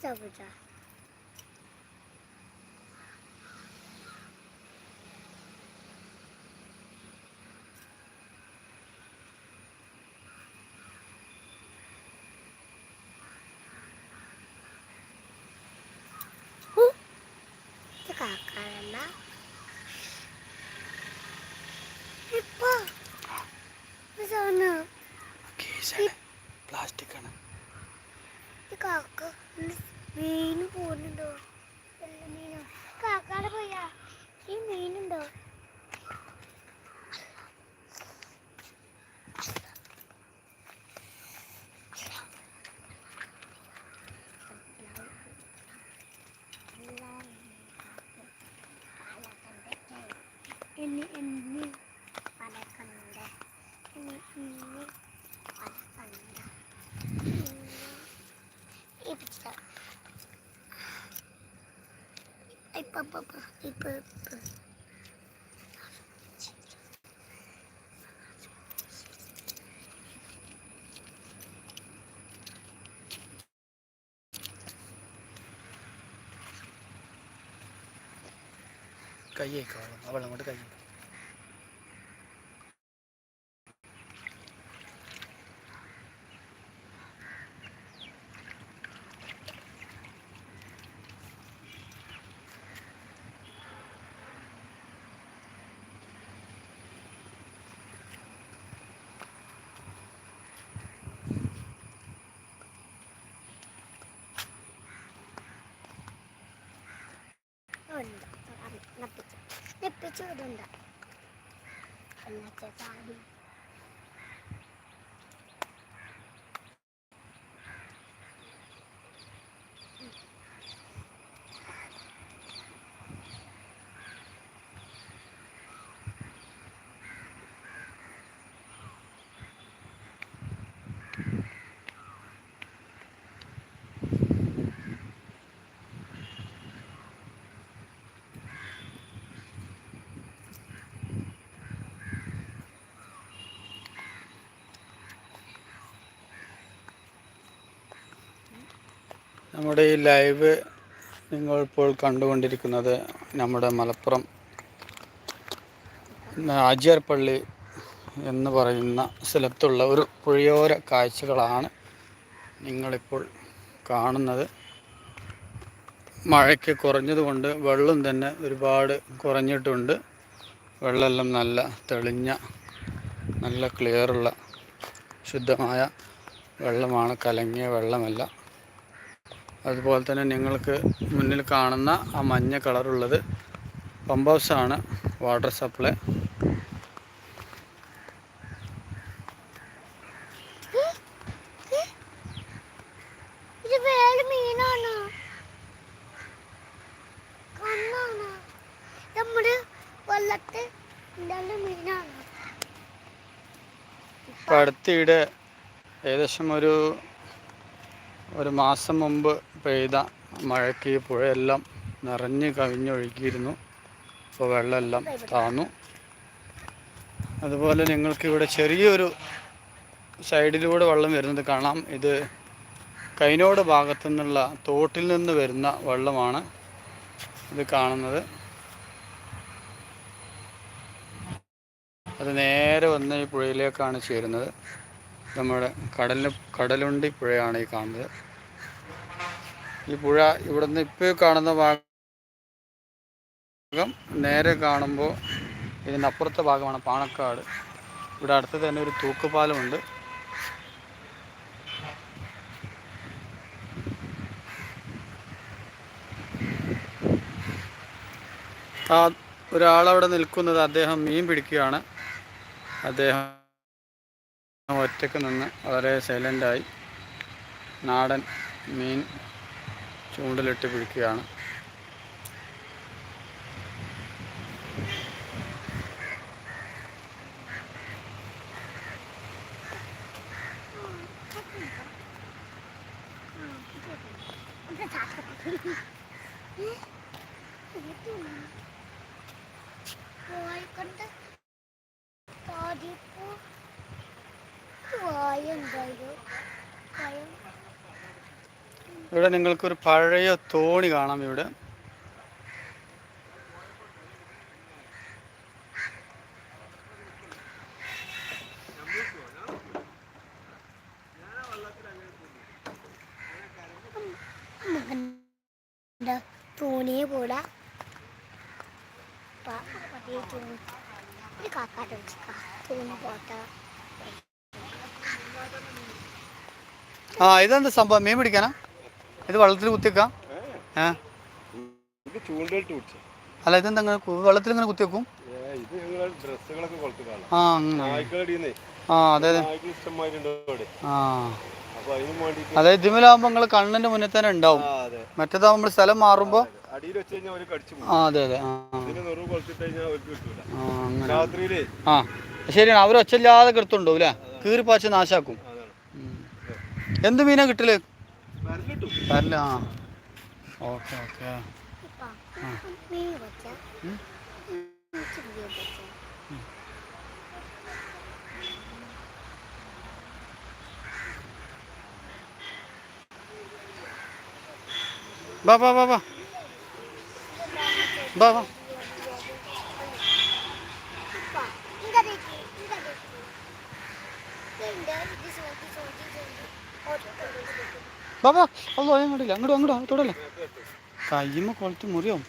찾아보자. 어? 제가 아까 했나? 예뻐. 무서워. 기사. ഇപ്പൊ ഇപ്പൊ ഇപ്പൊ ഇപ്പൊ കയ്യേക്കോ. അവൾ അങ്ങോട്ട് കൈ നപ്പിച്ചു വിടണ്ട. എന്നാ സാധി നമ്മുടെ ഈ ലൈവ് നിങ്ങൾ ഇപ്പോൾ കണ്ടുകൊണ്ടിരിക്കുന്നത് നമ്മുടെ മലപ്പുറം ആജിയാർ പള്ളി എന്ന് പറയുന്ന സ്ഥലത്തുള്ള ഒരു പുഴയോര കാഴ്ചകളാണ് നിങ്ങളിപ്പോൾ കാണുന്നത്. മഴയ്ക്ക് കുറഞ്ഞതുകൊണ്ട് വെള്ളം തന്നെ ഒരുപാട് കുറഞ്ഞിട്ടുണ്ട്. വെള്ളമെല്ലാം നല്ല തെളിഞ്ഞ നല്ല ക്ലിയറുള്ള ശുദ്ധമായ വെള്ളമാണ്. കലങ്ങിയ വെള്ളമല്ല. അതുപോലെ തന്നെ നിങ്ങൾക്ക് മുന്നിൽ കാണുന്ന ആ മഞ്ഞ കളറുള്ളത് പമ്പ് ഹൗസാണ് വാട്ടർ സപ്ലൈ. ഇപ്പം അടുത്തിടെ ഏകദേശം ഒരു ഒരു മാസം മുമ്പ് പെയ്ത മഴയ്ക്ക് പുഴയെല്ലാം നിറഞ്ഞ് കവിഞ്ഞൊഴുകിയിരുന്നു. അപ്പോൾ വെള്ളമെല്ലാം താന്നു. അതുപോലെ നിങ്ങൾക്ക് ഇവിടെ ചെറിയൊരു സൈഡിലൂടെ വെള്ളം വരുന്നത് കാണാം. ഇത് കൈനോട് ഭാഗത്തു നിന്നുള്ള തോട്ടിൽ നിന്ന് വരുന്ന വെള്ളമാണ് ഇത് കാണുന്നത്. അത് നേരെ വന്ന് ഈ പുഴയിലേക്കാണ് ചേരുന്നത്. നമ്മുടെ കടലിന് കടലുണ്ടി പുഴയാണ് ഈ കാണുന്നത്. ഈ പുഴ ഇവിടുന്ന് ഇപ്പോൾ കാണുന്ന ഭാഗം നേരെ കാണുമ്പോൾ ഇതിനപ്പുറത്തെ ഭാഗമാണ് പാണക്കാട്. ഇവിടെ അടുത്ത് തന്നെ ഒരു തൂക്കുപാലമുണ്ട്. ആ ഒരാളവിടെ നിൽക്കുന്നത് അദ്ദേഹം മീൻ പിടിക്കുകയാണ്. അദ്ദേഹം ഒറ്റയ്ക്ക് നിന്ന് വളരെ സൈലന്റായി നാടൻ മീൻ ചൂണ്ടലിട്ട് പിടിക്കുകയാണ് വായിക്കൊണ്ട് ഇവിടെ നിങ്ങൾക്കൊരു പഴയ തോണി കാണാം ഇവിടെ. തോണിയെ പോടാ. പ- പതിയെ തോണി ഒരു കാക്കാട്ട് വെച്ചിക്കാ. തോണി പോട്ട. ആ ഇതെന്താ സംഭവം? മീൻ പിടിക്കാനാ? ഇത് വെള്ളത്തിൽ കുത്തിക്കാം ഏ? അല്ല ഇതെന്താ കു- വെള്ളത്തിൽ ഇങ്ങനെ കുത്തിവെക്കും ഇത് ഡ്രസ്സുകളൊക്കെ ആ അങ്ങനെ. നായ്ക്കളടിയെന്നേ ആ അതെ അതെ. നായ്ക്കൾ ഇഷ്ടമായിട്ടുണ്ട് അവിടെ. ആ. അപ്പൊ അതിന് വേണ്ടിട്ട് അതായത് ഇതിമേലാകുമ്പോൾ നിങ്ങൾ കണ്ണിന്റെ മുന്നിൽ തന്നെ ഉണ്ടാവും. ആ അതെ. മറ്റേതാ നമ്മൾ സ്ഥലം മാറുമ്പോൾ അടിയിൽ വെച്ച് കഴിഞ്ഞാൽ അവർ കടിച്ചു പോകും. ആ അതെ അതെ. ആ ആ, ഇതിന് നെറു കൊളുത്തിട്ട് കഴിഞ്ഞാൽ അവർക്ക് കിട്ടൂല. ആ അങ്ങനെ. രാത്രിയിലേ. ആ ശരിയാണ്. അവർ ഒച്ചയില്ലാതെ കിടത്തുണ്ടോ അല്ലേ? കീറിപ്പാച്ച് നാശാക്കും. എന്ത് മീനാ കിട്ടൽ? ആ. Okay okay. ഇപ്പാ മീൻ ബാ ബാ. ബാ ബാ. ഓട്ടോ ബാ ബാ അല്ലോ അങ്ങോട്ടില്ല അങ്ങോട്ട് അങ്ങോട്ടോ തൊടല്ലേ? കയ്യുമ്മ കൊളത്ത് മുറിയാവും